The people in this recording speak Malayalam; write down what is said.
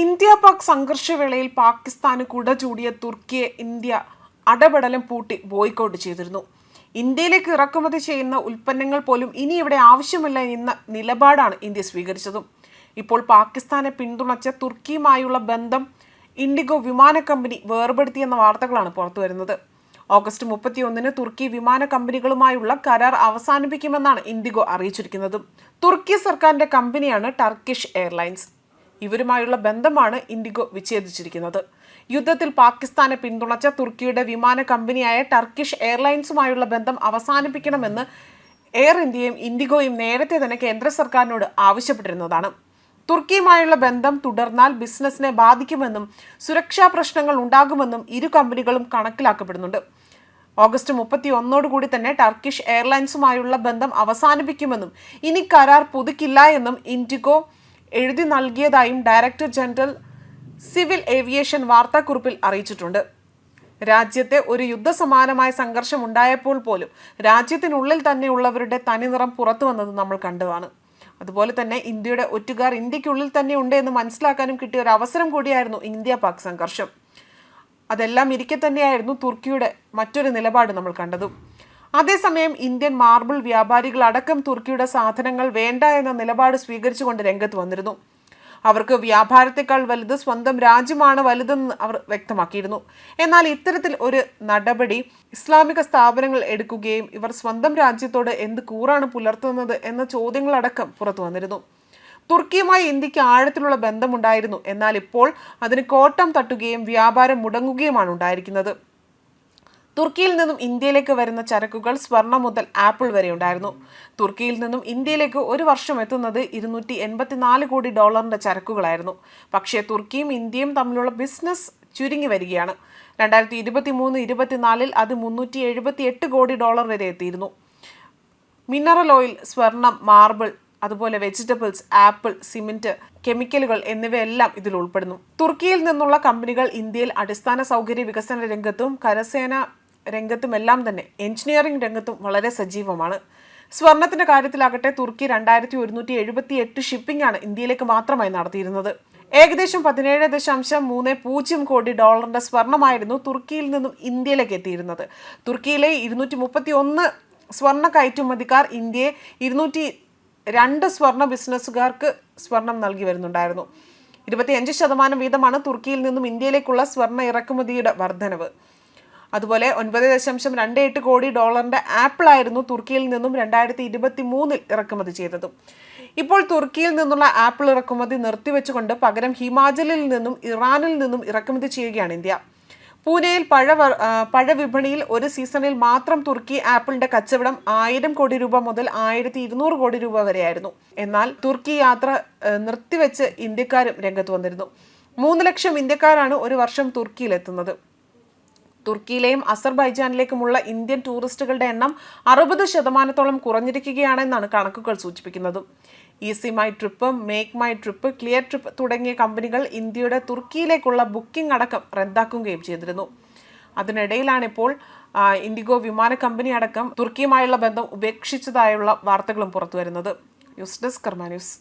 ഇന്ത്യ പാക് സംഘർഷവേളയിൽ പാകിസ്ഥാന് കുട ചൂടിയ തുർക്കിയെ ഇന്ത്യ അടപടലം പൂട്ടി ബോയ്ക്കൗട്ട് ചെയ്തിരുന്നു. ഇന്ത്യയിലേക്ക് ഇറക്കുമതി ചെയ്യുന്ന ഉൽപ്പന്നങ്ങൾ പോലും ഇനി ഇവിടെ ആവശ്യമില്ല എന്ന നിലപാടാണ് ഇന്ത്യ സ്വീകരിച്ചതും. ഇപ്പോൾ പാകിസ്ഥാനെ പിന്തുണച്ച തുർക്കിയുമായുള്ള ബന്ധം ഇൻഡിഗോ വിമാന കമ്പനി വേർപെടുത്തിയെന്ന വാർത്തകളാണ് പുറത്തു വരുന്നത്. ഓഗസ്റ്റ് മുപ്പത്തിയൊന്നിന് തുർക്കി വിമാന കമ്പനികളുമായുള്ള കരാർ അവസാനിപ്പിക്കുമെന്നാണ് ഇൻഡിഗോ അറിയിച്ചിരിക്കുന്നത്. തുർക്കി സർക്കാരിന്റെ കമ്പനിയാണ് ടർക്കിഷ് എയർലൈൻസ്. ഇവരുമായുള്ള ബന്ധമാണ് ഇൻഡിഗോ വിച്ഛേദിച്ചിരിക്കുന്നത്. യുദ്ധത്തിൽ പാകിസ്ഥാനെ പിന്തുണച്ച തുർക്കിയുടെ വിമാന കമ്പനിയായ ടർക്കിഷ് എയർലൈൻസുമായുള്ള ബന്ധം അവസാനിപ്പിക്കണമെന്ന് എയർ ഇന്ത്യയും ഇൻഡിഗോയും നേരത്തെ തന്നെ കേന്ദ്ര സർക്കാരിനോട് ആവശ്യപ്പെട്ടിരുന്നതാണ്. തുർക്കിയുമായുള്ള ബന്ധം തുടർന്നാൽ ബിസിനസ്സിനെ ബാധിക്കുമെന്നും സുരക്ഷാ പ്രശ്നങ്ങൾ ഉണ്ടാകുമെന്നും ഇരു കമ്പനികളും കണക്കിലാക്കപ്പെടുന്നുണ്ട്. ഓഗസ്റ്റ് മുപ്പത്തി ഒന്നോടുകൂടി തന്നെ ടർക്കിഷ് എയർലൈൻസുമായുള്ള ബന്ധം അവസാനിപ്പിക്കുമെന്നും ഇനി കരാർ പുതുക്കില്ല എന്നും ഇൻഡിഗോ എഴുതി നൽകിയതായും ഡയറക്ടർ ജനറൽ സിവിൽ ഏവിയേഷൻ വാർത്താക്കുറിപ്പിൽ അറിയിച്ചിട്ടുണ്ട്. രാജ്യത്തെ ഒരു യുദ്ധസമാനമായ സംഘർഷം ഉണ്ടായപ്പോൾ പോലും രാജ്യത്തിനുള്ളിൽ തന്നെയുള്ളവരുടെ തനിനിറം പുറത്തു വന്നത് നമ്മൾ കണ്ടതാണ്. അതുപോലെ തന്നെ ഇന്ത്യയുടെ ഒറ്റുകാർ ഇന്ത്യക്കുള്ളിൽ തന്നെ ഉണ്ട് എന്ന് മനസ്സിലാക്കാനും കിട്ടിയ ഒരു അവസരം കൂടിയായിരുന്നു ഇന്ത്യ പാക് സംഘർഷം. അതെല്ലാം ഇരിക്കെ തന്നെയായിരുന്നു തുർക്കിയുടെ മറ്റൊരു നിലപാട് നമ്മൾ കണ്ടതും. അതേസമയം ഇന്ത്യൻ മാർബിൾ വ്യാപാരികൾ അടക്കം തുർക്കിയുടെ സാധനങ്ങൾ വേണ്ട എന്ന നിലപാട് സ്വീകരിച്ചുകൊണ്ട് രംഗത്ത് വന്നിരുന്നു. അവർക്ക് വ്യാപാരത്തെക്കാൾ വലുത് സ്വന്തം രാജ്യമാണ് വലുതെന്ന് അവർ വ്യക്തമാക്കിയിരുന്നു. എന്നാൽ ഇത്തരത്തിൽ ഒരു നടപടി ഇസ്ലാമിക സ്ഥാപനങ്ങൾ എടുക്കുകയും ഇവർ സ്വന്തം രാജ്യത്തോട് എന്ത് കൂറാണ് പുലർത്തുന്നത് എന്ന ചോദ്യങ്ങളടക്കം പുറത്തു വന്നിരുന്നു. തുർക്കിയുമായി ഇന്ത്യയ്ക്ക് ആഴത്തിലുള്ള ബന്ധമുണ്ടായിരുന്നു. എന്നാൽ ഇപ്പോൾ അതിന് കോട്ടം തട്ടുകയും വ്യാപാരം മുടങ്ങുകയുമാണ് ഉണ്ടായിരിക്കുന്നത്. തുർക്കിയിൽ നിന്നും ഇന്ത്യയിലേക്ക് വരുന്ന ചരക്കുകൾ സ്വർണം മുതൽ ആപ്പിൾ വരെ ഉണ്ടായിരുന്നു. തുർക്കിയിൽ നിന്നും ഇന്ത്യയിലേക്ക് ഒരു വർഷം എത്തുന്നത് ഇരുന്നൂറ്റി എൺപത്തിനാല് കോടി ഡോളറിന്റെ ചരക്കുകളായിരുന്നു. പക്ഷേ തുർക്കിയും ഇന്ത്യയും തമ്മിലുള്ള ബിസിനസ് ചുരുങ്ങി വരികയാണ്. രണ്ടായിരത്തി ഇരുപത്തി മൂന്ന് ഇരുപത്തിനാലിൽ അത് മുന്നൂറ്റി എഴുപത്തി എട്ട് കോടി ഡോളർ വരെ എത്തിയിരുന്നു. മിനറൽ ഓയിൽ സ്വർണം മാർബിൾ അതുപോലെ വെജിറ്റബിൾസ് ആപ്പിൾ സിമെന്റ് കെമിക്കലുകൾ എന്നിവയെല്ലാം ഇതിൽ ഉൾപ്പെടുന്നു. തുർക്കിയിൽ നിന്നുള്ള കമ്പനികൾ ഇന്ത്യയിൽ അടിസ്ഥാന സൗകര്യ വികസന രംഗത്തും കരസേന രംഗത്തുമെല്ലാം തന്നെ എഞ്ചിനീയറിംഗ് രംഗത്തും വളരെ സജീവമാണ്. സ്വർണത്തിന്റെ കാര്യത്തിലാകട്ടെ തുർക്കി രണ്ടായിരത്തി ഒരുന്നൂറ്റി എഴുപത്തി എട്ട് ഷിപ്പിംഗ് ആണ് ഇന്ത്യയിലേക്ക് മാത്രമായി നടത്തിയിരുന്നത്. ഏകദേശം പതിനേഴ് ദശാംശം മൂന്ന് പൂജ്യം കോടി ഡോളറിന്റെ സ്വർണമായിരുന്നു തുർക്കിയിൽ നിന്നും ഇന്ത്യയിലേക്ക് എത്തിയിരുന്നത്. തുർക്കിയിലെ ഇരുന്നൂറ്റി മുപ്പത്തി ഒന്ന് സ്വർണ കയറ്റുമതിക്കാർ ഇന്ത്യയെ ഇരുന്നൂറ്റി രണ്ട് സ്വർണ ബിസിനസ്സുകാർക്ക് സ്വർണം നൽകി വരുന്നുണ്ടായിരുന്നു. ഇരുപത്തിയഞ്ച് ശതമാനം വീതമാണ് തുർക്കിയിൽ നിന്നും ഇന്ത്യയിലേക്കുള്ള സ്വർണ ഇറക്കുമതിയുടെ വർധനവ്. അതുപോലെ ഒൻപത് ദശാംശം രണ്ട് എട്ട് കോടി ഡോളറിന്റെ ആപ്പിൾ ആയിരുന്നു തുർക്കിയിൽ നിന്നും രണ്ടായിരത്തി ഇരുപത്തി മൂന്നിൽ ഇറക്കുമതി ചെയ്തത്. ഇപ്പോൾ തുർക്കിയിൽ നിന്നുള്ള ആപ്പിൾ ഇറക്കുമതി നിർത്തിവെച്ചുകൊണ്ട് പകരം ഹിമാചലിൽ നിന്നും ഇറാനിൽ നിന്നും ഇറക്കുമതി ചെയ്യുകയാണ് ഇന്ത്യ. പൂനെയിൽ പഴ പഴവിപണിയിൽ ഒരു സീസണിൽ മാത്രം തുർക്കി ആപ്പിളിന്റെ കച്ചവടം ആയിരം കോടി രൂപ മുതൽ ആയിരത്തി ഇരുന്നൂറ് കോടി രൂപ വരെയായിരുന്നു. എന്നാൽ തുർക്കി യാത്ര നിർത്തിവെച്ച് ഇന്ത്യക്കാരും രംഗത്ത് വന്നിരുന്നു. മൂന്ന് ലക്ഷം ഇന്ത്യക്കാരാണ് ഒരു വർഷം തുർക്കിയിലെത്തുന്നത്. തുർക്കിയിലെയും അസർബൈജാനിലേക്കുമുള്ള ഇന്ത്യൻ ടൂറിസ്റ്റുകളുടെ എണ്ണം അറുപത് ശതമാനത്തോളം കുറഞ്ഞിരിക്കുകയാണെന്നാണ് കണക്കുകൾ സൂചിപ്പിക്കുന്നത്. Easy my trip make my trip clear trip തുടങ്ങിയ കമ്പനികൾ ഇന്ത്യയുടെ തുർക്കിയിലേക്കുള്ള ബുക്കിംഗ് അടക്കം റദ്ദാക്കുകയും ചെയ്തിരുന്നു. അതിനിടയിലാണിപ്പോൾ ഇൻഡിഗോ വിമാന കമ്പനി അടക്കം തുർക്കിയുമായുള്ള ബന്ധം ഉപേക്ഷിച്ചതായുള്ള വാർത്തകളും പുറത്തുവരുന്നത്. News desk Karma news.